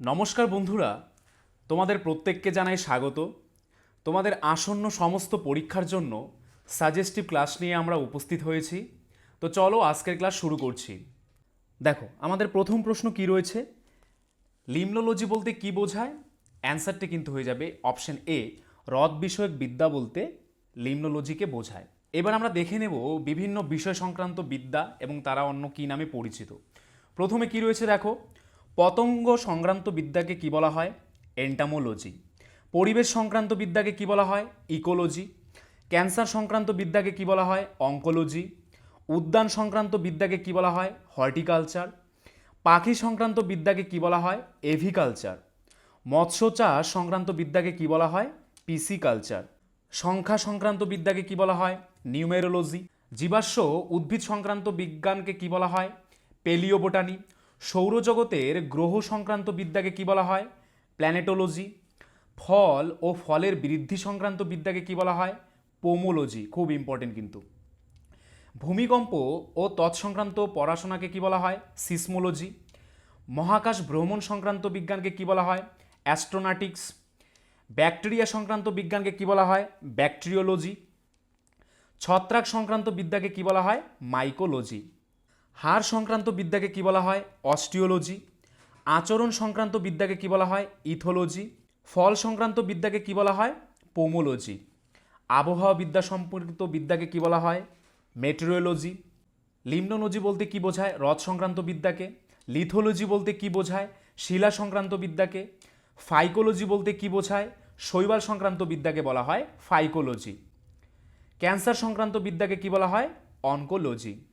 নমস্কার বন্ধুরা, তোমাদের প্রত্যেককে জানাই স্বাগত। তোমাদের আসন্ন সমস্ত পরীক্ষার জন্য সাজেস্টিভ ক্লাস নিয়ে আমরা উপস্থিত হয়েছি। তো চলো আজকের ক্লাস শুরু করছি। দেখো, আমাদের প্রথম প্রশ্ন কি রয়েছে? লিমনোলজি বলতে কি বোঝায়? অ্যান্সারটি কিন্তু হয়ে যাবে অপশন এ হ্রদ বিষয়ক বিদ্যা বলতে লিমনোলজিকে বোঝায়। এবার আমরা দেখে নেব বিভিন্ন বিষয় সংক্রান্ত বিদ্যা এবং তারা অন্য কী নামে পরিচিত। প্রথমে কি রয়েছে দেখো? পতঙ্গ সংক্রান্ত বিদ্যাকে কি বলা হয়? এন্টামোলজি পরিবেশ সংক্রান্ত বিদ্যাকে কি বলা হয়? ইকোলজি ক্যান্সার সংক্রান্ত বিদ্যাকে কি বলা হয়? অঙ্কোলজি উদ্যান সংক্রান্ত বিদ্যাকে কি বলা হয়? হর্টিকালচার পাখি সংক্রান্ত বিদ্যাকে কি বলা হয়? এভিকালচার মৎস্য চাষ সংক্রান্ত বিদ্যাকে কি বলা হয়? পিসিকালচার সংখ্যা সংক্রান্ত বিদ্যাকে কি বলা হয়? নিউমেরোলজি জীবাশ্ম উদ্ভিদ সংক্রান্ত বিজ্ঞানকে কি বলা হয়? পেলিওবোটানি সৌরজগতের গ্রহ সংক্রান্ত বিদ্যাকে কি বলা হয়? প্ল্যানেটোলজি। ফল ও ফলের বৃদ্ধি সংক্রান্ত বিদ্যাকে কি বলা হয়? পোমোলজি। খুব ইম্পর্টেন্ট কিন্তু। ভূমিকম্প ও তৎসংক্রান্ত পড়াশোনাকে কি বলা হয়? সিসমোলজি। মহাকাশ ভ্রমণ সংক্রান্ত বিজ্ঞানকে কি বলা হয়? অ্যাস্ট্রোনাটিক্স। ব্যাকটেরিয়া সংক্রান্ত বিজ্ঞানকে কি বলা হয়? ব্যাকটেরিওলজি। ছত্রাক সংক্রান্ত বিদ্যাকে কি বলা হয়? মাইকোলজি। হাড় সংক্রান্ত বিদ্যাকে কি বলা হয়? অস্টিওলজি। আচরণ সংক্রান্ত বিদ্যাকে কি বলা হয়? ইথোলজি। ফল সংক্রান্ত বিদ্যাকে কি বলা হয়? পোমোলজি। আবহাওয়া বিদ্যা সম্পর্কিত বিদ্যাকে কি বলা হয়? মেটেরিওলজি লিম্নোলজি বলতে কি বোঝায়? হ্রদ সংক্রান্ত বিদ্যাকে। লিথোলজি বলতে কি বোঝায়? শিলা সংক্রান্ত বিদ্যাকে। ফাইকোলজি বলতে কি বোঝায়? শৈবাল সংক্রান্ত বিদ্যাকে বলা হয় ফাইকোলজি। ক্যান্সার সংক্রান্ত বিদ্যাকে কি বলা হয়? অনকোলজি।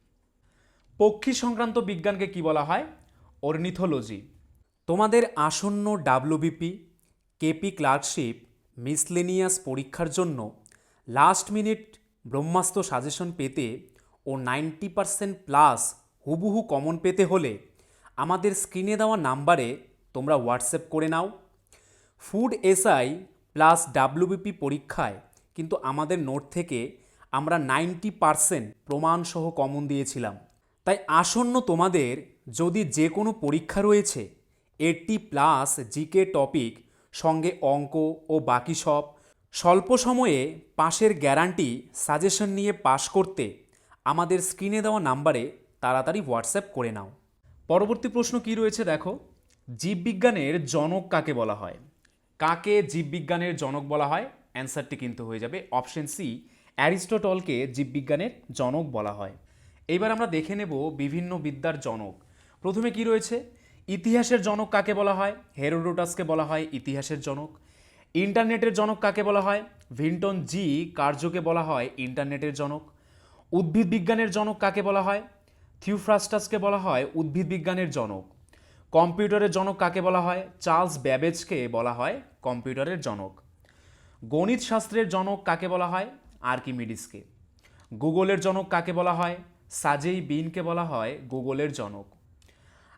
পক্ষী সংক্রান্ত বিজ্ঞানকে কি বলা হয়? অর্নিথোলজি। তোমাদের আসন্ন ডাব্লিউবিপি, কেপি ক্লার্কশিপ, মিসলেনিয়াস পরীক্ষার জন্য লাস্ট মিনিট ব্রহ্মাস্ত্র সাজেশন পেতে ও নাইনটি পারসেন্ট প্লাস হুবহু কমন পেতে হলে আমাদের স্ক্রিনে দেওয়া নাম্বারে তোমরা হোয়াটসঅ্যাপ করে নাও। ফুড এসআই প্লাস ডাব্লিউবিপি পরীক্ষায় কিন্তু আমাদের নোট থেকে আমরা নাইনটি পারসেন্ট প্রমাণসহ কমন দিয়েছিলাম। তাই আসন্ন তোমাদের যদি যে কোনো পরীক্ষা রয়েছে এইটটি প্লাস জিকে টপিক সঙ্গে অঙ্ক ও বাকি সব, স্বল্প সময়ে পাশের গ্যারান্টি সাজেশন নিয়ে পাশ করতে আমাদের স্ক্রিনে দেওয়া নাম্বারে তাড়াতাড়ি হোয়াটসঅ্যাপ করে নাও। পরবর্তী প্রশ্ন কি রয়েছে দেখো? জীববিজ্ঞানের জনক কাকে বলা হয়? কাকে জীববিজ্ঞানের জনক বলা হয়? অ্যান্সারটি কিন্তু হয়ে যাবে অপশন সি অ্যারিস্টোটলকে জীববিজ্ঞানের জনক বলা হয়। এইবার আমরা দেখে নেব বিভিন্ন বিদ্যার জনক। প্রথমে কি রয়েছে? ইতিহাসের জনক কাকে বলা হয়? হেরোডোটাসকে বলা হয় ইতিহাসের জনক। ইন্টারনেটের জনক কাকে বলা হয়? ভিন্টন জি কার্যকে বলা হয় ইন্টারনেটের জনক। উদ্ভিদ বিজ্ঞানের জনক কাকে বলা হয়? থিওফ্রাস্টাসকে বলা হয় উদ্ভিদ বিজ্ঞানের জনক। কম্পিউটারের জনক কাকে বলা হয়? চার্লস ব্যাবেজকে বলা হয় কম্পিউটারের জনক। গণিত শাস্ত্রের জনক কাকে বলা হয়? আর্কিমিডিসকে। গুগলের জনক কাকে বলা হয়? সাজেই বিনকে বলা হয় গুগলের জনক।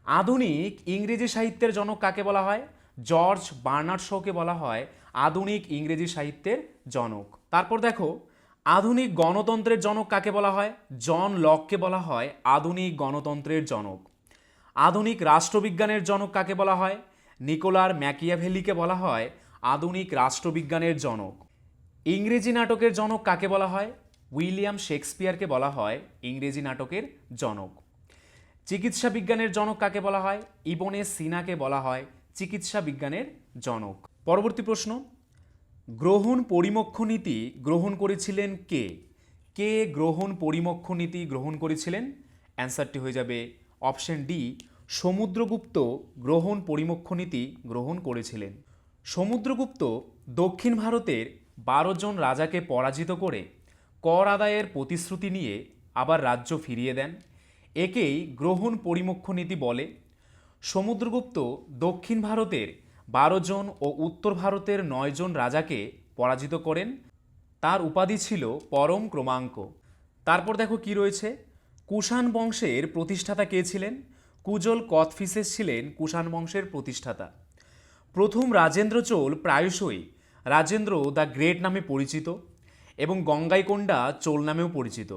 আধুনিক ইংরেজি সাহিত্যের জনক কাকে বলা হয়? জর্জ বার্নার্ড শোকে বলা হয় আধুনিক ইংরেজি সাহিত্যের জনক। তারপর দেখো, আধুনিক গণতন্ত্রের জনক কাকে বলা হয়? জন লককে বলা হয় আধুনিক গণতন্ত্রের জনক। আধুনিক রাষ্ট্রবিজ্ঞানের জনক কাকে বলা হয়? নিকোলার ম্যাকিয়াভেলিকে বলা হয় আধুনিক রাষ্ট্রবিজ্ঞানের জনক। ইংরেজি নাটকের জনক কাকে বলা হয়? উইলিয়াম শেক্সপিয়ারকে বলা হয় ইংরেজি নাটকের জনক। চিকিৎসা বিজ্ঞানের জনক কাকে বলা হয়? ইবনে সিনাকে বলা হয় চিকিৎসা বিজ্ঞানের জনক। পরবর্তী প্রশ্ন, গ্রহণ পরিমক্ষ নীতি গ্রহণ করেছিলেন কে? কে গ্রহণ পরিমক্ষ নীতি গ্রহণ করেছিলেন? অ্যান্সারটি হয়ে যাবে অপশন ডি, সমুদ্রগুপ্ত গ্রহণ পরিমক্ষ নীতি গ্রহণ করেছিলেন। সমুদ্রগুপ্ত দক্ষিণ ভারতের বারো জন রাজাকে পরাজিত করে কর আদায়ের প্রতিশ্রুতি নিয়ে আবার রাজ্য ফিরিয়ে দেন। একেই গ্রহণ পরিমক্ষ নীতি বলে। সমুদ্রগুপ্ত দক্ষিণ ভারতের বারো জন ও উত্তর ভারতের নয় জন রাজাকে পরাজিত করেন। তার উপাধি ছিল পরম ক্রমাঙ্ক। তারপর দেখো কি রয়েছে? কুষাণ বংশের প্রতিষ্ঠাতা কে ছিলেন? কুজল কথফিসেস ছিলেন কুষাণ বংশের প্রতিষ্ঠাতা। প্রথম রাজেন্দ্র চোল প্রায়শই রাজেন্দ্র দ্য গ্রেট নামে পরিচিত। এবং গঙ্গাইকোন্ডা চোল নামেও পরিচিত।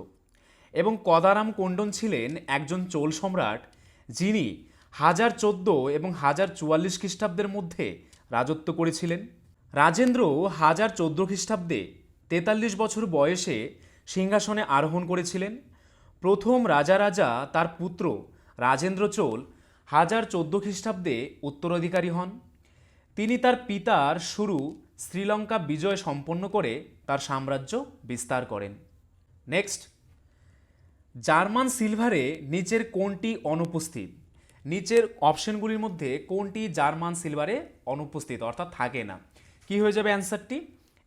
এবং কদারাম কোন্ডন ছিলেন একজন চোল সম্রাট, যিনি হাজার চোদ্দ এবং হাজার চুয়াল্লিশ খ্রিস্টাব্দের মধ্যে রাজত্ব করেছিলেন। রাজেন্দ্র হাজার চোদ্দ খ্রিস্টাব্দে তেতাল্লিশ বছর বয়সে সিংহাসনে আরোহণ করেছিলেন। প্রথম রাজা রাজা তার পুত্র রাজেন্দ্র চোল হাজার চোদ্দ খ্রিস্টাব্দে উত্তরাধিকারী হন। তিনি তার পিতার শুরু শ্রীলঙ্কা বিজয় সম্পন্ন করে তার সাম্রাজ্য বিস্তার করেন। নেক্সট জার্মান সিলভারে নিচের কোনটি অনুপস্থিত। নিচের অপশনগুলির মধ্যে কোনটি জার্মান সিলভারে অনুপস্থিত, অর্থাৎ থাকে না। কি হয়ে যাবে অ্যান্সারটি?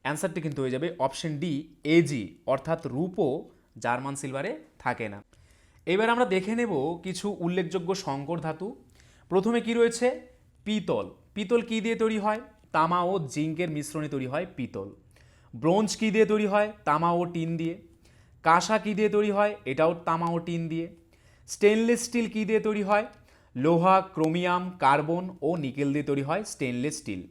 অ্যান্সারটি কিন্তু হয়ে যাবে অপশন ডি এজি অর্থাৎ রূপও জার্মান সিলভারে থাকে না। এবার আমরা দেখে নেব কিছু উল্লেখযোগ্য সংকর ধাতু। প্রথমে কি রয়েছে? পিতল। পিতল কি দিয়ে তৈরি হয়? তামা ও জিঙ্কের মিশ্রণে তৈরি হয় পিতল। ব্রোঞ্জ কী দিয়ে তৈরি হয়? তামা ও টিন দিয়ে। কাঁসা কী দিয়ে তৈরি হয়? এটাও তামা ও টিন দিয়ে। স্টেনলেস স্টিল কী দিয়ে তৈরি হয়? লোহা, ক্রোমিয়াম, কার্বন ও নিকেল দিয়ে তৈরি হয় স্টেনলেস স্টিল।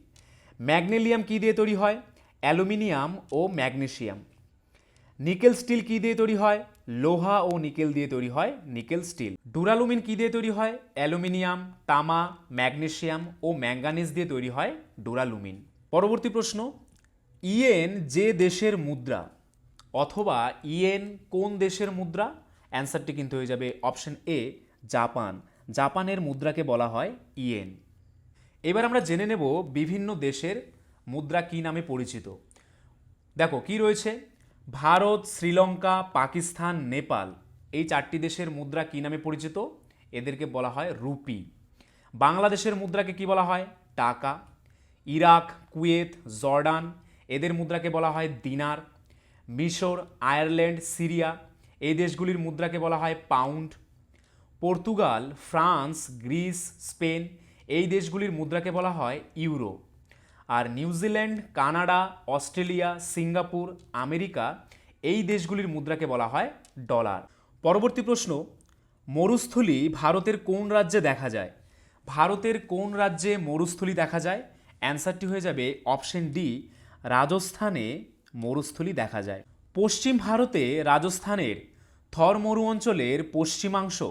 ম্যাগনেলিয়াম কী দিয়ে তৈরি হয়? অ্যালুমিনিয়াম ও ম্যাগনেসিয়াম। নিকেল স্টিল কী দিয়ে তৈরি হয়? লোহা ও নিকেল দিয়ে তৈরি হয় নিকেল স্টিল। ডুরালুমিন কী দিয়ে তৈরি হয়? অ্যালুমিনিয়াম, তামা, ম্যাগনেসিয়াম ও ম্যাঙ্গানিজ দিয়ে তৈরি হয় ডুরালুমিন। পরবর্তী প্রশ্ন ইয়েন যে দেশের মুদ্রা অথবা ইয়েন কোন দেশের মুদ্রা? অ্যান্সারটি কিন্তু হয়ে যাবে অপশন এ, জাপান। জাপানের মুদ্রাকে বলা হয় ইয়েন। এবার আমরা জেনে নেব বিভিন্ন দেশের মুদ্রা কী নামে পরিচিত। দেখো, কি রয়েছে? ভারত, শ্রীলঙ্কা, পাকিস্তান, নেপাল। এই চারটি দেশের মুদ্রা কী নামে পরিচিত? এদেরকে বলা হয় রুপি। বাংলাদেশের মুদ্রাকে কি বলা হয়? টাকা। Iraq, Kuwait, Jordan. এদের মুদ্রাকে বলা হয় দিনার, মিশর, আয়ারল্যান্ড, সিরিয়া, এই দেশগুলির মুদ্রাকে বলা হয় pound. Portugal, France, Greece, Spain, এই দেশগুলির মুদ্রাকে বলা হয় ইউরো। আর New Zealand Canada, Australia, Singapore, America, এই দেশগুলির মুদ্রাকে বলা হয় ডলার। পরবর্তী প্রশ্ন, মরুস্থলী ভারতের কোন রাজ্যে দেখা যায়? ভারতের কোন রাজ্যে মরুস্থলী দেখা যায়? অ্যান্সারটি হয়ে যাবে অপশন ডি রাজস্থানে মরুস্থলী দেখা যায়। পশ্চিম ভারতে রাজস্থানের থর মরু অঞ্চলের পশ্চিমাংশ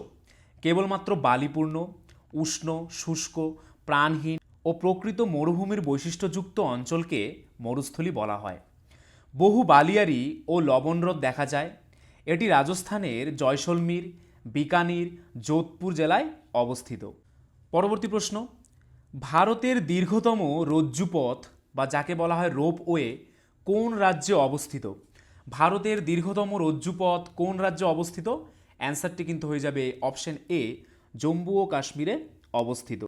কেবলমাত্র বালিপূর্ণ, উষ্ণ, শুষ্ক, প্রাণহীন ও প্রকৃত মরুভূমির বৈশিষ্ট্যযুক্ত অঞ্চলকে মরুস্থলী বলা হয়। বহু বালিয়ারি ও লবণহ্রদ দেখা যায়। এটি রাজস্থানের জয়সলমীর, বিকানির, যোধপুর জেলায় অবস্থিত। পরবর্তী প্রশ্ন, ভারতের দীর্ঘতম রজ্জুপথ বা যাকে বলা হয় রোপওয়ে কোন রাজ্যে অবস্থিত? ভারতের দীর্ঘতম রজ্জুপথ কোন রাজ্যে অবস্থিত? অ্যান্সারটি কিন্তু হয়ে যাবে অপশন এ, জম্মু ও কাশ্মীরে অবস্থিত।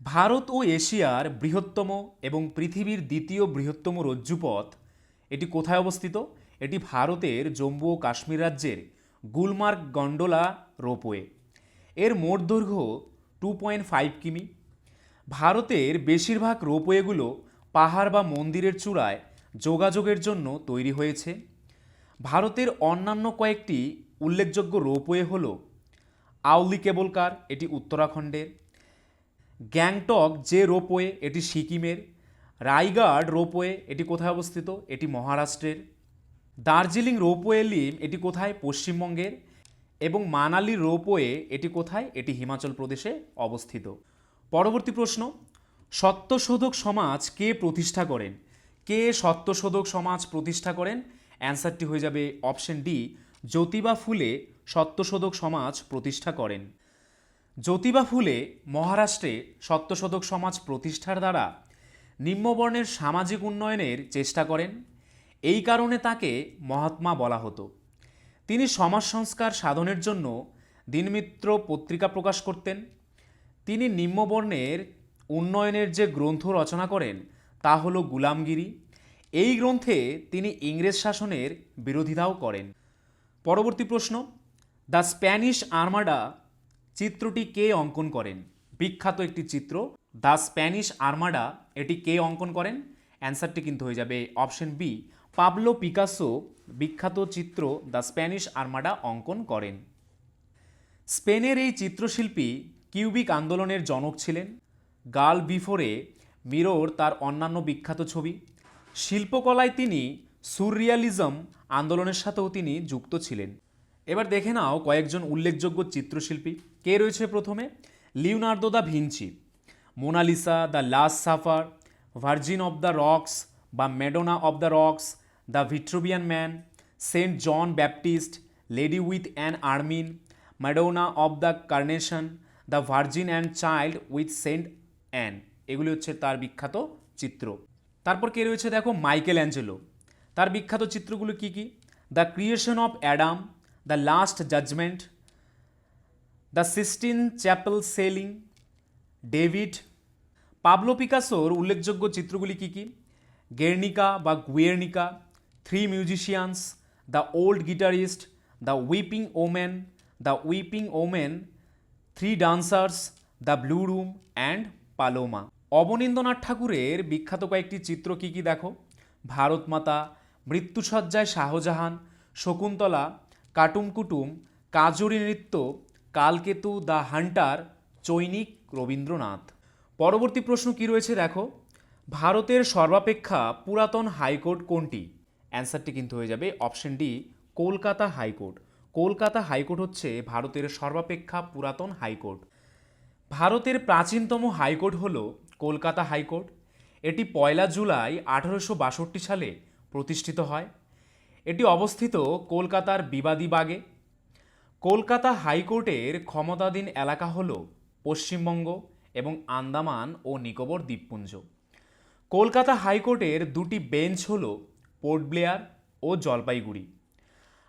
ভারত ও এশিয়ার বৃহত্তম এবং পৃথিবীর দ্বিতীয় বৃহত্তম রজ্জুপথ, এটি কোথায় অবস্থিত? এটি ভারতের জম্মু ও কাশ্মীর রাজ্যের গুলমার্গ গন্ডোলা রোপওয়ে এর মোট দৈর্ঘ্য টু পয়েন্ট ফাইভ কিমি। ভারতের বেশিরভাগ রোপওয়েগুলো পাহাড় বা মন্দিরের চূড়ায় যোগাযোগের জন্য তৈরি হয়েছে। ভারতের অন্যান্য কয়েকটি উল্লেখযোগ্য রোপওয়ে হল আউলি কেবল কার, এটি উত্তরাখণ্ডের। গ্যাংটক যে রোপওয়ে, এটি সিকিমের। রায়গড় রোপওয়ে, এটি কোথায় অবস্থিত? এটি মহারাষ্ট্রের। দার্জিলিং রোপওয়ে লিম, এটি কোথায়? পশ্চিমবঙ্গের। এবং মানালি রোপওয়ে, এটি কোথায়? এটি হিমাচল প্রদেশে অবস্থিত। পরবর্তী প্রশ্ন সত্যশোধক সমাজ কে প্রতিষ্ঠা করেন? কে সত্যশোধক সমাজ প্রতিষ্ঠা করেন? অ্যান্সারটি হয়ে যাবে অপশন ডি, জ্যোতিবা ফুলে সত্যশোধক সমাজ প্রতিষ্ঠা করেন। জ্যোতিবা ফুলে মহারাষ্ট্রে সত্যশোধক সমাজ প্রতিষ্ঠার দ্বারা নিম্নবর্ণের সামাজিক উন্নয়নের চেষ্টা করেন। এই কারণে তাকে মহাত্মা বলা হতো। তিনি সমাজ সংস্কার সাধনের জন্য দিনমিত্র পত্রিকা প্রকাশ করতেন। তিনি নিম্নবর্ণের উন্নয়নের যে গ্রন্থ রচনা করেন, তা হল গুলামগিরি। এই গ্রন্থে তিনি ইংরেজ শাসনের বিরোধিতাও করেন। পরবর্তী প্রশ্ন, দ্য স্প্যানিশ আর্মাডা চিত্রটি কে অঙ্কন করেন? বিখ্যাত একটি চিত্র, দ্য স্প্যানিশ আর্মাডা, এটি কে অঙ্কন করেন? অ্যান্সারটি কিন্তু হয়ে যাবে অপশন বি, পাবলো পিকাসো, বিখ্যাত চিত্র দ্য স্প্যানিশ আর্মাডা অঙ্কন করেন। স্পেনের এই চিত্রশিল্পী কিউবিক আন্দোলনের জনক ছিলেন। গাল বিফোরে মিরর তার অন্যান্য বিখ্যাত ছবি। শিল্পকলায় তিনি সুররিয়ালিজম আন্দোলনের সাথেও তিনি যুক্ত ছিলেন। এবার দেখে নাও কয়েকজন উল্লেখযোগ্য চিত্রশিল্পী। কে রয়েছে প্রথমে? Leonardo da Vinci, Mona Lisa the last supper, virgin of the rocks বা Madonna of the rocks the Vitruvian man, Saint John Baptist, lady with an ermine, Madonna of the carnation the virgin and child with Saint Anne এগুলি হচ্ছে তার বিখ্যাত চিত্র। তারপর কে রয়েছে দেখো? Michael Angelo তার বিখ্যাত চিত্রগুলো কি কি? The creation of Adam the last judgement the Sistine chapel ceiling David Pablo পিকাসোর উল্লেখযোগ্য চিত্রগুলি কি কি? গের্নিকা বা Guernica three musicians the old guitarist the weeping woman the weeping woman three dancers the blue room and Paloma. Abanindranath ঠাকুরের বিখ্যাত কয়েকটি চিত্র কি কি দেখো? ভারত মাতা মৃত্যুসজ্জায় শাহজাহান, শকুন্তলা কাটুম কুটুম কাজরি নৃত্য, কালকেতু দ্য হান্টার, চৈনিক রবীন্দ্রনাথ। পরবর্তী প্রশ্ন কি রয়েছে দেখো? ভারতের সর্বাপেক্ষা পুরাতন হাইকোর্ট কোনটি? অ্যান্সারটি কিন্তু হয়ে যাবে option D, Kolkata high court. Kolkata high court হচ্ছে ভারতের সর্বাপেক্ষা পুরাতন হাইকোর্ট। ভারতের প্রাচীনতম হাইকোর্ট হল কলকাতা হাইকোর্ট। এটি পয়লা জুলাই আঠারোশো বাষট্টি সালে প্রতিষ্ঠিত হয়। এটি অবস্থিত কলকাতার বিবাদী বাগে। কলকাতা হাইকোর্টের ক্ষমতাধীন এলাকা হল পশ্চিমবঙ্গ এবং আন্দামান ও নিকোবর দ্বীপপুঞ্জ। কলকাতা হাইকোর্টের দুটি বেঞ্চ হল পোর্ট ব্লেয়ার ও জলপাইগুড়ি।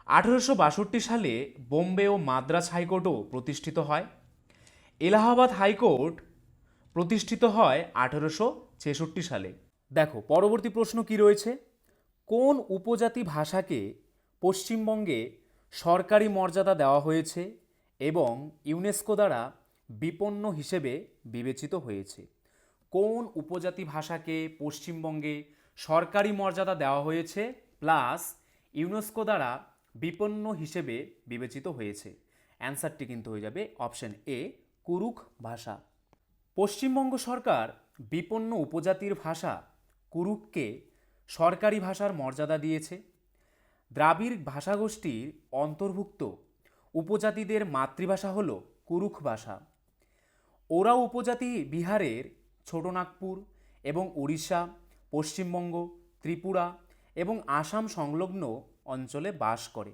আঠেরোশো বাষট্টি সালে বোম্বে ও মাদ্রাজ হাইকোর্টও প্রতিষ্ঠিত হয়। এলাহাবাদ হাইকোর্ট প্রতিষ্ঠিত হয় আঠেরোশো ছেষট্টি সালে। দেখো, পরবর্তী প্রশ্ন কি রয়েছে? কোন উপজাতি ভাষাকে পশ্চিমবঙ্গে সরকারি মর্যাদা দেওয়া হয়েছে এবং ইউনেস্কো দ্বারা বিপন্ন হিসেবে বিবেচিত হয়েছে? কোন উপজাতি ভাষাকে পশ্চিমবঙ্গে সরকারি মর্যাদা দেওয়া হয়েছে প্লাস ইউনেস্কো দ্বারা বিপন্ন হিসেবে বিবেচিত হয়েছে? অ্যান্সারটি কিন্তু হয়ে যাবে অপশন এ কুরুখ ভাষা। পশ্চিমবঙ্গ সরকার বিপন্ন উপজাতির ভাষা কুরুককে সরকারি ভাষার মর্যাদা দিয়েছে। দ্রাবিড় ভাষাগোষ্ঠীর অন্তর্ভুক্ত উপজাতিদের মাতৃভাষা হল কুরুখ ভাষা। ওরা উপজাতি বিহারের ছোটনাগপুর এবং উড়িষ্যা, পশ্চিমবঙ্গ, ত্রিপুরা এবং আসাম সংলগ্ন অঞ্চলে বাস করে।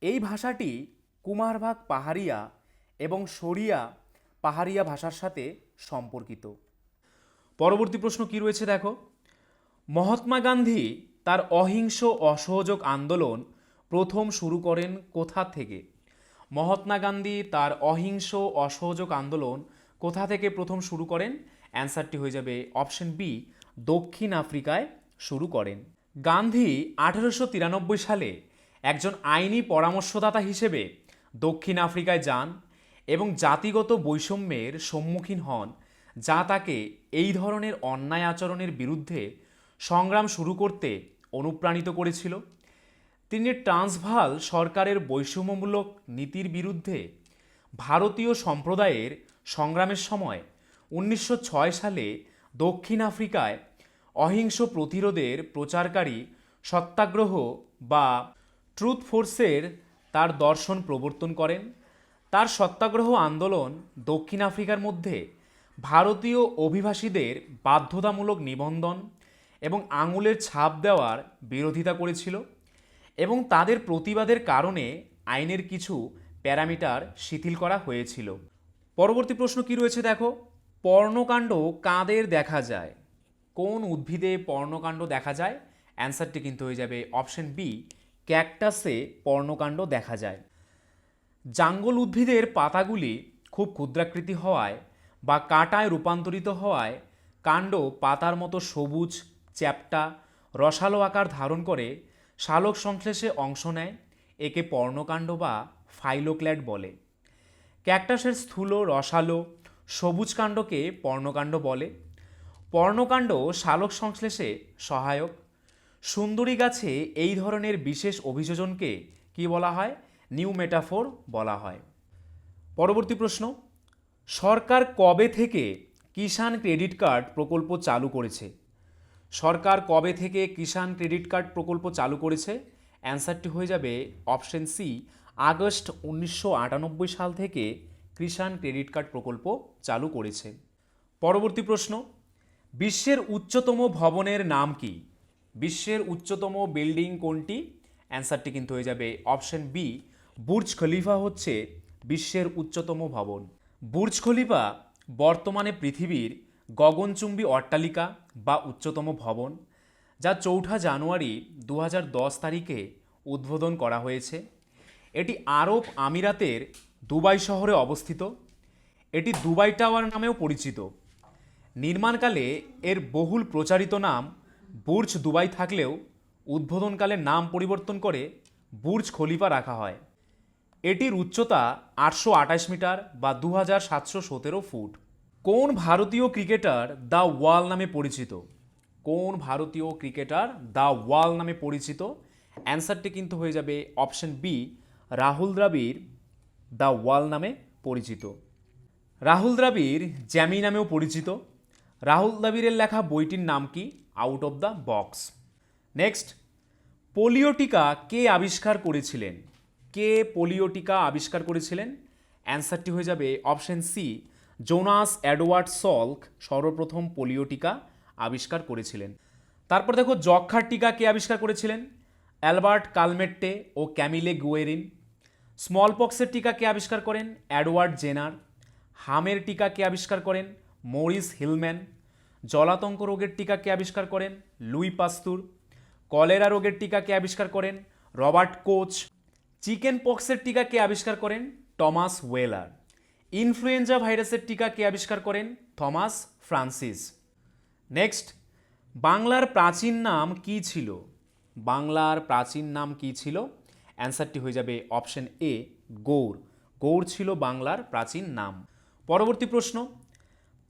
এই ভাষাটি কুমারভাগ পাহাড়িয়া এবং সরিয়া পাহাড়িয়া ভাষার সাথে সম্পর্কিত। পরবর্তী প্রশ্ন কি রয়েছে দেখো? মহাত্মা গান্ধী তার অহিংস অসহযোগ আন্দোলন প্রথম শুরু করেন কোথা থেকে? মহাত্মা গান্ধী তার অহিংস অসহযোগ আন্দোলন কোথা থেকে প্রথম শুরু করেন? অ্যান্সারটি হয়ে যাবে অপশন বি, দক্ষিণ আফ্রিকায় শুরু করেন। গান্ধী আঠেরোশো তিরানব্বই সালে একজন আইনি পরামর্শদাতা হিসেবে দক্ষিণ আফ্রিকায় যান এবং জাতিগত বৈষম্যের সম্মুখীন হন, যা তাকে এই ধরনের অন্যায় আচরণের বিরুদ্ধে সংগ্রাম শুরু করতে অনুপ্রাণিত করেছিল। তিনি ট্রান্সভাল সরকারের বৈষম্যমূলক নীতির বিরুদ্ধে ভারতীয় সম্প্রদায়ের সংগ্রামের সময় উনিশশো ছয় সালে দক্ষিণ আফ্রিকায় অহিংস প্রতিরোধের প্রচারকারী সত্যাগ্রহ বা ট্রুথ ফোর্সের তার দর্শন প্রবর্তন করেন। তার সত্যাগ্রহ আন্দোলন দক্ষিণ আফ্রিকার মধ্যে ভারতীয় অভিবাসীদের বাধ্যতামূলক নিবন্ধন এবং আঙুলের ছাপ দেওয়ার বিরোধিতা করেছিল এবং তাদের প্রতিবাদের কারণে আইনের কিছু প্যারামিটার শিথিল করা হয়েছিল। পরবর্তী প্রশ্ন কি রয়েছে দেখো? পর্ণকাণ্ড কাদের দেখা যায়? কোন উদ্ভিদে পর্ণকাণ্ড দেখা যায়? অ্যান্সারটি কিন্তু হয়ে যাবে অপশন বি, ক্যাকটাসে পর্ণকাণ্ড দেখা যায়। জাঙ্গল উদ্ভিদের পাতাগুলি খুব ক্ষুদ্রাকৃতি হওয়ায় বা কাঁটায় রূপান্তরিত হওয়ায় কাণ্ড পাতার মতো সবুজ, চ্যাপ্টা, রসালো আকার ধারণ করে শালক সংশ্লেষে অংশ নেয়, একে পর্ণকাণ্ড বা ফাইলোক্ল্যাড বলে। ক্যাকটাসের স্থূল, রসালো, সবুজ কাণ্ডকে পর্ণকাণ্ড বলে। পর্ণকাণ্ড শালক সংশ্লেষে সহায়ক। সুন্দরী গাছে এই ধরনের বিশেষ অভিযোজনকে কি বলা হয়? নিউ মেটাফোর বলা হয়। পরবর্তী প্রশ্ন, সরকার কবে থেকে কিষাণ ক্রেডিট কার্ড প্রকল্প চালু করেছে? সরকার কবে থেকে কিষাণ ক্রেডিট কার্ড প্রকল্প চালু করেছে? অ্যান্সারটি হয়ে যাবে অপশন সি, আগস্ট উনিশশো আটানব্বই সাল থেকে কিষাণ ক্রেডিট কার্ড প্রকল্প চালু করেছে। পরবর্তী প্রশ্ন, বিশ্বের উচ্চতম ভবনের নাম কি? বিশ্বের উচ্চতম বিল্ডিং কোনটি? অ্যান্সারটি কিন্তু হয়ে যাবে অপশন বি বুর্জ খলিফা হচ্ছে বিশ্বের উচ্চতম ভবন। বুর্জ খলিফা বর্তমানে পৃথিবীর গগনচুম্বী অট্টালিকা বা উচ্চতম ভবন, যা চৌঠা জানুয়ারি দু হাজার দশ তারিখে উদ্বোধন করা হয়েছে। এটি আরব আমিরাতের দুবাই শহরে অবস্থিত। এটি দুবাই টাওয়ার নামেও পরিচিত। নির্মাণকালে এর বহুল প্রচারিত নাম বুর্জ দুবাই থাকলেও উদ্বোধনকালে নাম পরিবর্তন করে বুর্জ খলিফা রাখা হয়। এটির উচ্চতা আটশো আঠাশ মিটার বা দু হাজার সাতশো সতেরো ফুট। কোন ভারতীয় ক্রিকেটার দ্য ওয়াল নামে পরিচিত? কোন ভারতীয় ক্রিকেটার দ্য ওয়াল নামে পরিচিত? অ্যান্সারটি কিন্তু হয়ে যাবে option B, Rahul Dravid, the wall নামে পরিচিত। রাহুল দ্রাবিড় জ্যামি নামেও পরিচিত। রাহুল দ্রাবিড়ের লেখা বইটির নাম কি? Out of the box. Next, polio টিকা কে আবিষ্কার করেছিলেন? কে পোলিও টিকা আবিষ্কার করেছিলেন? অ্যান্সারটি হয়ে যাবে option C, Jonas Edward Salk, সর্বপ্রথম পোলিও টিকা আবিষ্কার করেছিলেন। তারপর দেখো যক্ষার টিকা কে আবিষ্কার করেছিলেন? অ্যালবার্ট কালমেট্টে ও ক্যামিলে গুয়েরিন। স্মল পক্সের টিকা কে আবিষ্কার করেন? অ্যাডওয়ার্ড জেনার। হামের টিকা কে আবিষ্কার করেন? Maurice Hilleman. জলাতঙ্ক রোগের টিকা কে আবিষ্কার করেন? লুই পাস্তুর। কলেরা রোগের টিকা কে আবিষ্কার করেন? Robert coach. চিকেন পক্সের টিকা কে আবিষ্কার করেন? টমাস ওয়েলার। ইনফ্লুয়েঞ্জা ভাইরাসের টিকা কে আবিষ্কার করেন? Thomas Francis. নেক্সট, বাংলার প্রাচীন নাম কি ছিল? বাংলার প্রাচীন নাম কি ছিল? অ্যান্সারটি হয়ে যাবে অপশন এ, গৌর। গৌর ছিল বাংলার প্রাচীন নাম। পরবর্তী প্রশ্ন,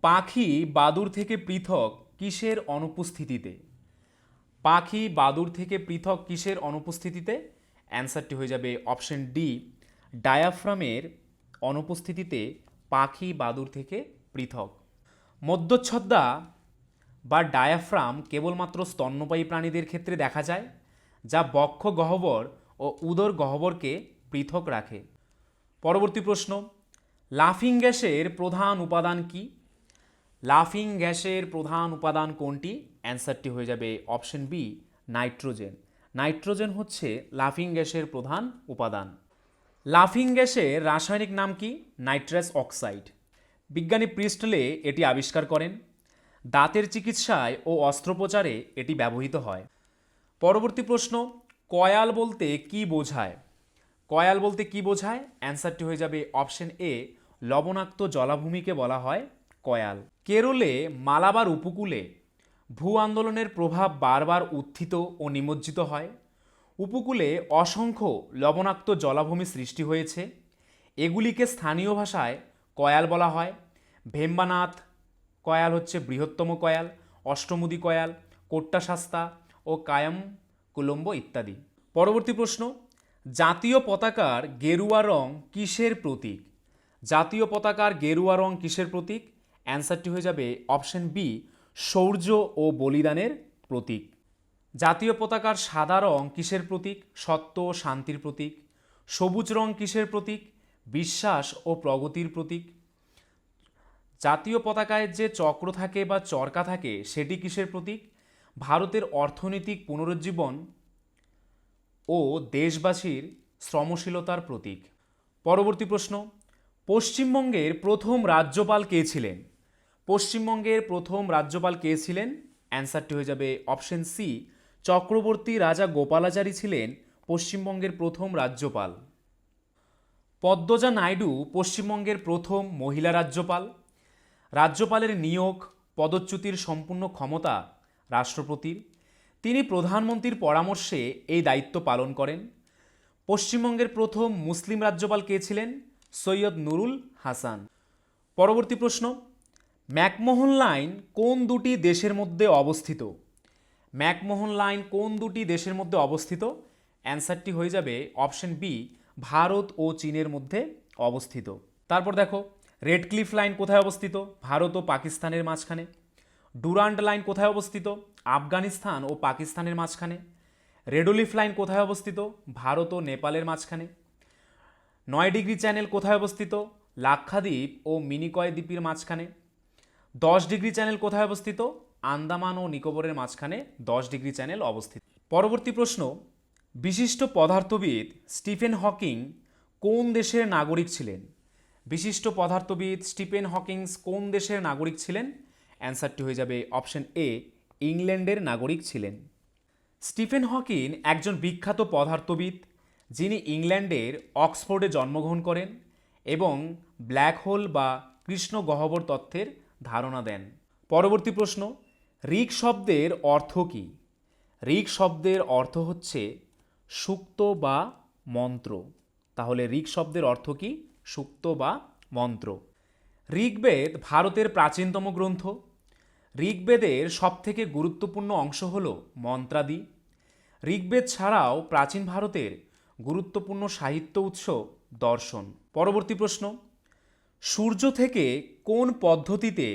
পাখি বাদুর থেকে পৃথক কিসের অনুপস্থিতিতে? পাখি বাদুর থেকে পৃথক কিসের অনুপস্থিতিতে? অ্যান্সারটি হয়ে যাবে অপশন ডি, ডায়াফ্রামের অনুপস্থিতিতে পাখি বাদুর থেকে পৃথক। মধ্যচ্ছদা বা ডায়াফ্রাম কেবলমাত্র স্তন্যপায়ী প্রাণীদের ক্ষেত্রে দেখা যায়, যা বক্ষ গহ্বর ও উদর গহ্বরকে পৃথক রাখে। পরবর্তী প্রশ্ন, লাফিং গ্যাসের প্রধান উপাদান কি? লাফিং গ্যাসের প্রধান উপাদান কোনটি? অ্যান্সারটি হয়ে যাবে অপশন বি, নাইট্রোজেন। নাইট্রোজেন হচ্ছে লাফিং গ্যাসের প্রধান উপাদান। লাফিং গ্যাসের রাসায়নিক নাম কি? Nitrous oxide. বিজ্ঞানী প্রিস্টলে এটি আবিষ্কার করেন। দাঁতের চিকিৎসায় ও অস্ত্রোপচারে এটি ব্যবহৃত হয়। পরবর্তী প্রশ্ন, কয়াল বলতে কি বোঝায়? কয়াল বলতে কি বোঝায়? অ্যান্সারটি হয়ে যাবে অপশন এ, লবণাক্ত জলাভূমিকে বলা হয় কয়াল। কেরলে মালাবার উপকূলে ভূ আন্দোলনের প্রভাব বারবার উত্থিত ও নিমজ্জিত হয়। উপকূলে অসংখ্য লবণাক্ত জলাভূমি সৃষ্টি হয়েছে। এগুলিকে স্থানীয় ভাষায় কয়াল বলা হয়। ভেম্বানাথ কয়াল হচ্ছে বৃহত্তম কয়াল, অষ্টমুদি কয়াল কোট্টাশাস্তা ও কায়াম, কুলম্ব ইত্যাদি। পরবর্তী প্রশ্ন, জাতীয় পতাকার গেরুয়া রং কিসের প্রতীক? জাতীয় পতাকার গেরুয়া রং কিসের প্রতীক? অ্যান্সারটি হয়ে যাবে অপশন বি শৌর্য ও বলিদানের প্রতীক। জাতীয় পতাকার সাদা রং কিসের প্রতীক? সত্য ও শান্তির প্রতীক। সবুজ রং কিসের প্রতীক? বিশ্বাস ও প্রগতির প্রতীক। জাতীয় পতাকায় যে চক্র থাকে বা চরকা থাকে, সেটি কিসের প্রতীক? ভারতের অর্থনৈতিক পুনরুজ্জীবন ও দেশবাসীর শ্রমশীলতার প্রতীক। পরবর্তী প্রশ্ন, পশ্চিমবঙ্গের প্রথম রাজ্যপাল কে ছিলেন? পশ্চিমবঙ্গের প্রথম রাজ্যপাল কে ছিলেন? অ্যান্সারটি হয়ে যাবে অপশন সি চক্রবর্তী রাজা গোপালাচারী ছিলেন পশ্চিমবঙ্গের প্রথম রাজ্যপাল। পদ্মজা নাইডু পশ্চিমবঙ্গের প্রথম মহিলা রাজ্যপাল। রাজ্যপালের নিয়োগ, পদচ্যুতির সম্পূর্ণ ক্ষমতা রাষ্ট্রপতির। তিনি প্রধানমন্ত্রীর পরামর্শে এই দায়িত্ব পালন করেন। পশ্চিমবঙ্গের প্রথম মুসলিম রাজ্যপাল কে ছিলেন? সৈয়দ নুরুল হাসান। পরবর্তী প্রশ্ন। ম্যাকমোহন লাইন কোন দুটি দেশের মধ্যে অবস্থিত? ম্যাকমোহন লাইন কোন দুটি দেশের মধ্যে অবস্থিত? অ্যান্সারটি হয়ে যাবে অপশন বি, ভারত ও চীনের মধ্যে অবস্থিত। তারপর দেখো রেড ক্লিফ লাইন কোথায় অবস্থিত? ভারত ও পাকিস্তানের মাঝখানে। ডুরান্ড লাইন কোথায় অবস্থিত? আফগানিস্তান ও পাকিস্তানের মাঝখানে। রেডোলিফ লাইন কোথায় অবস্থিত? ভারত ও নেপালের মাঝখানে। নয় ডিগ্রি চ্যানেল কোথায় অবস্থিত? লাক্ষাদ্বীপ ও মিনিকয় দ্বীপের মাঝখানে। দশ ডিগ্রি চ্যানেল কোথায় অবস্থিত? আন্দামান ও নিকোবরের মাঝখানে দশ ডিগ্রি চ্যানেল অবস্থিত। পরবর্তী প্রশ্ন, বিশিষ্ট পদার্থবিদ স্টিফেন হকিং কোন দেশের নাগরিক ছিলেন? বিশিষ্ট পদার্থবিদ স্টিফেন হকিংস কোন দেশের নাগরিক ছিলেন? অ্যান্সারটি হয়ে যাবে অপশন এ, ইংল্যান্ডের নাগরিক ছিলেন। স্টিফেন হকিন একজন বিখ্যাত পদার্থবিদ যিনি ইংল্যান্ডের অক্সফোর্ডে জন্মগ্রহণ করেন এবং ব্ল্যাক হোল বা কৃষ্ণ গহ্বর তত্ত্বের ধারণা দেন। পরবর্তী প্রশ্ন রিক শব্দের অর্থ কী? রিক শব্দের অর্থ হচ্ছে সুক্ত বা মন্ত্র। তাহলে রিক শব্দের অর্থ কী? সুক্ত বা মন্ত্র। ঋগ্বেদ ভারতের প্রাচীনতম গ্রন্থ। ঋগ্বেদের সবথেকে গুরুত্বপূর্ণ অংশ হল মন্ত্রাদি। ঋগ্বেদ ছাড়াও প্রাচীন ভারতের গুরুত্বপূর্ণ সাহিত্য উৎস দর্শন। পরবর্তী প্রশ্ন সূর্য থেকে কোন পদ্ধতিতে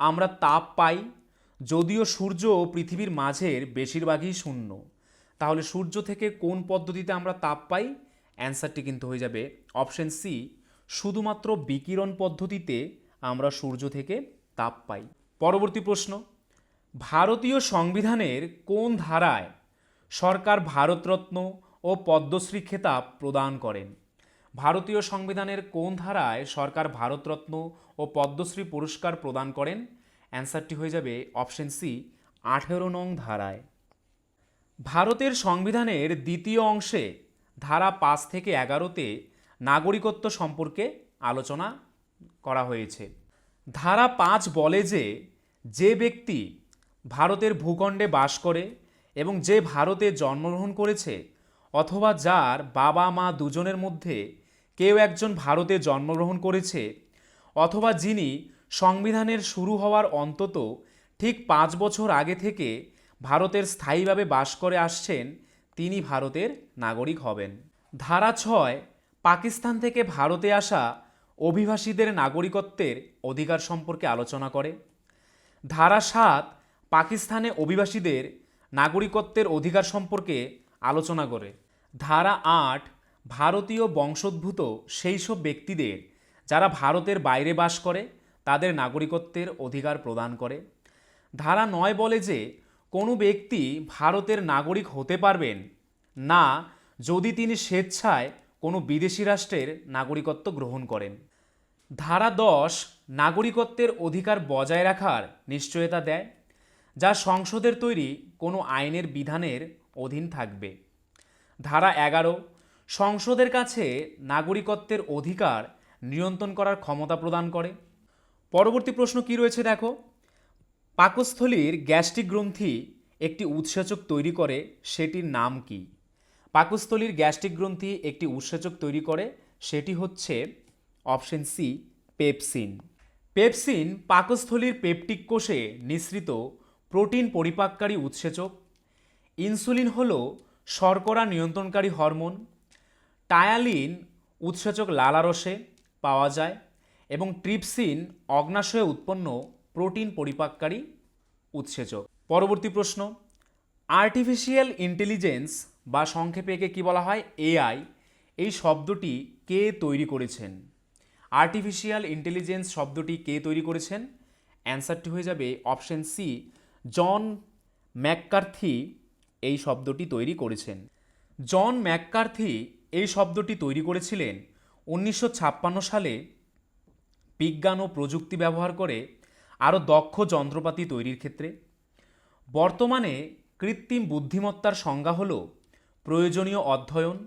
আমরা তাপ পাই? যদিও সূর্য পৃথিবীর মাঝের বেশিরভাগই শূন্য। তাহলে সূর্য থেকে কোন পদ্ধতিতে আমরা তাপ পাই? অ্যান্সারটি কিন্তু হয়ে যাবে অপশন সি, শুধুমাত্র বিকিরণ পদ্ধতিতে আমরা সূর্য থেকে তাপ পাই। পরবর্তী প্রশ্ন, ভারতীয় সংবিধানের কোন ধারায় সরকার ভারতরত্ন ও পদ্মশ্রী খেতাব প্রদান করেন? ভারতীয় সংবিধানের কোন ধারায় সরকার ভারতরত্ন ও পদ্মশ্রী পুরস্কার প্রদান করেন? অ্যান্সারটি হয়ে যাবে অপশন সি, আঠেরো নং ধারায়। ভারতের সংবিধানের দ্বিতীয় অংশে ধারা পাঁচ থেকে এগারোতে নাগরিকত্ব সম্পর্কে আলোচনা করা হয়েছে। ধারা পাঁচ বলে যে যে ব্যক্তি ভারতের ভূখণ্ডে বাস করে এবং যে ভারতে জন্মগ্রহণ করেছে অথবা যার বাবা মা দুজনের মধ্যে কেউ একজন ভারতে জন্মগ্রহণ করেছে অথবা যিনি সংবিধানের শুরু হওয়ার অন্তত ঠিক পাঁচ বছর আগে থেকে ভারতের স্থায়ীভাবে বাস করে আসছেন, তিনি ভারতের নাগরিক হবেন। ধারা ছয়, পাকিস্তান থেকে ভারতে আসা অভিবাসীদের নাগরিকত্বের অধিকার সম্পর্কে আলোচনা করে। ধারা সাত, পাকিস্তানে অভিবাসীদের নাগরিকত্বের অধিকার সম্পর্কে আলোচনা করে। ধারা আট ভারতীয় বংশোদ্ভূত সেই সব ব্যক্তিদের, যারা ভারতের বাইরে বাস করে, তাদের নাগরিকত্বের অধিকার প্রদান করে। ধারা নয় বলে যে, কোনো ব্যক্তি ভারতের নাগরিক হতে পারবেন না যদি তিনি স্বেচ্ছায় কোনো বিদেশি রাষ্ট্রের নাগরিকত্ব গ্রহণ করেন। ধারা দশ, নাগরিকত্বের অধিকার বজায় রাখার নিশ্চয়তা দেয়, যা সংসদের তৈরি কোনো আইনের বিধানের অধীন থাকবে। ধারা এগারো সংসদের কাছে নাগরিকত্বের অধিকার নিয়ন্ত্রণ করার ক্ষমতা প্রদান করে। পরবর্তী প্রশ্ন কি রয়েছে দেখো? পাকস্থলীর গ্যাস্ট্রিক গ্রন্থি একটি উৎসেচক তৈরি করে, সেটির নাম কি? পাকস্থলীর গ্যাস্ট্রিক গ্রন্থি একটি উৎসেচক তৈরি করে, সেটি হচ্ছে অপশন সি, পেপসিন। পেপসিন পাকস্থলীর পেপটিক কোষে নিঃসৃত প্রোটিন পরিপাককারী উৎসেচক। ইনসুলিন হল শর্করা নিয়ন্ত্রণকারী হরমোন। টায়ালিন উৎসেচক লালারসে পাওয়া যায় এবং ট্রিপসিন অগ্নাশয়ে উৎপন্ন প্রোটিন পরিপাককারী উৎসেচক। পরবর্তী প্রশ্ন আর্টিফিশিয়াল ইন্টেলিজেন্স বা সংক্ষেপে একে কী বলা হয়? এআই এই শব্দটি কে তৈরি করেছেন? আর্টিফিশিয়াল ইন্টেলিজেন্স শব্দটি কে তৈরি করেছেন? অ্যান্সারটি হয়ে যাবে অপশন সি, জন ম্যাককার্থি। এই শব্দটি তৈরি করেছেন। জন ম্যাককার্থি এই শব্দটি তৈরি করেছিলেন উনিশশো ছাপ্পান্ন সালে বিজ্ঞান ও প্রযুক্তি ব্যবহার করে আরও দক্ষ যন্ত্রপাতি তৈরির ক্ষেত্রে। বর্তমানে কৃত্রিম বুদ্ধিমত্তার সংজ্ঞা হল প্রয়োজনীয় অধ্যয়ন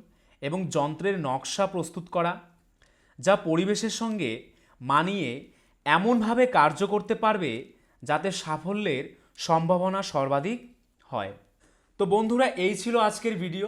এবং যন্ত্রের নকশা প্রস্তুত করা, যা পরিবেশের সঙ্গে মানিয়ে এমনভাবে কার্য করতে পারবে যাতে সাফল্যের সম্ভাবনা সর্বাধিক হয়। তো বন্ধুরা, এই ছিল আজকের ভিডিও।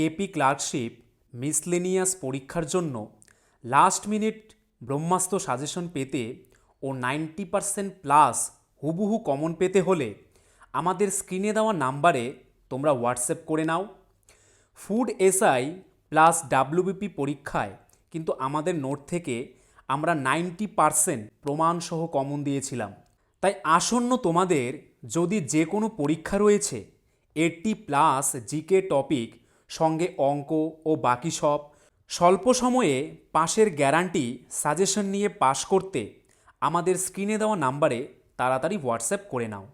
কেপি ক্লার্কশিপ মিসলেনিয়াস পরীক্ষার জন্য লাস্ট মিনিট ব্রহ্মাস্ত্র সাজেশন পেতে ও নাইনটি পারসেন্ট প্লাস হুবহু কমন পেতে হলে আমাদের স্ক্রিনে দেওয়া নাম্বারে তোমরা হোয়াটসঅ্যাপ করে নাও। ফুড এসআই প্লাস ডাব্লিউবিপি পরীক্ষায় কিন্তু আমাদের নোট থেকে আমরা নাইনটি পারসেন্ট প্রমাণসহ কমন দিয়েছিলাম। তাই আসন্ন তোমাদের যদি যে কোনো পরীক্ষা রয়েছে এইটটি প্লাস জিকে টপিক সঙ্গে অঙ্ক ও বাকি সব। স্বল্প সময়ে পাশের গ্যারান্টি সাজেশন নিয়ে পাশ করতে আমাদের স্ক্রিনে দেওয়া নাম্বারে তাড়াতাড়ি হোয়াটসঅ্যাপ করে নাও।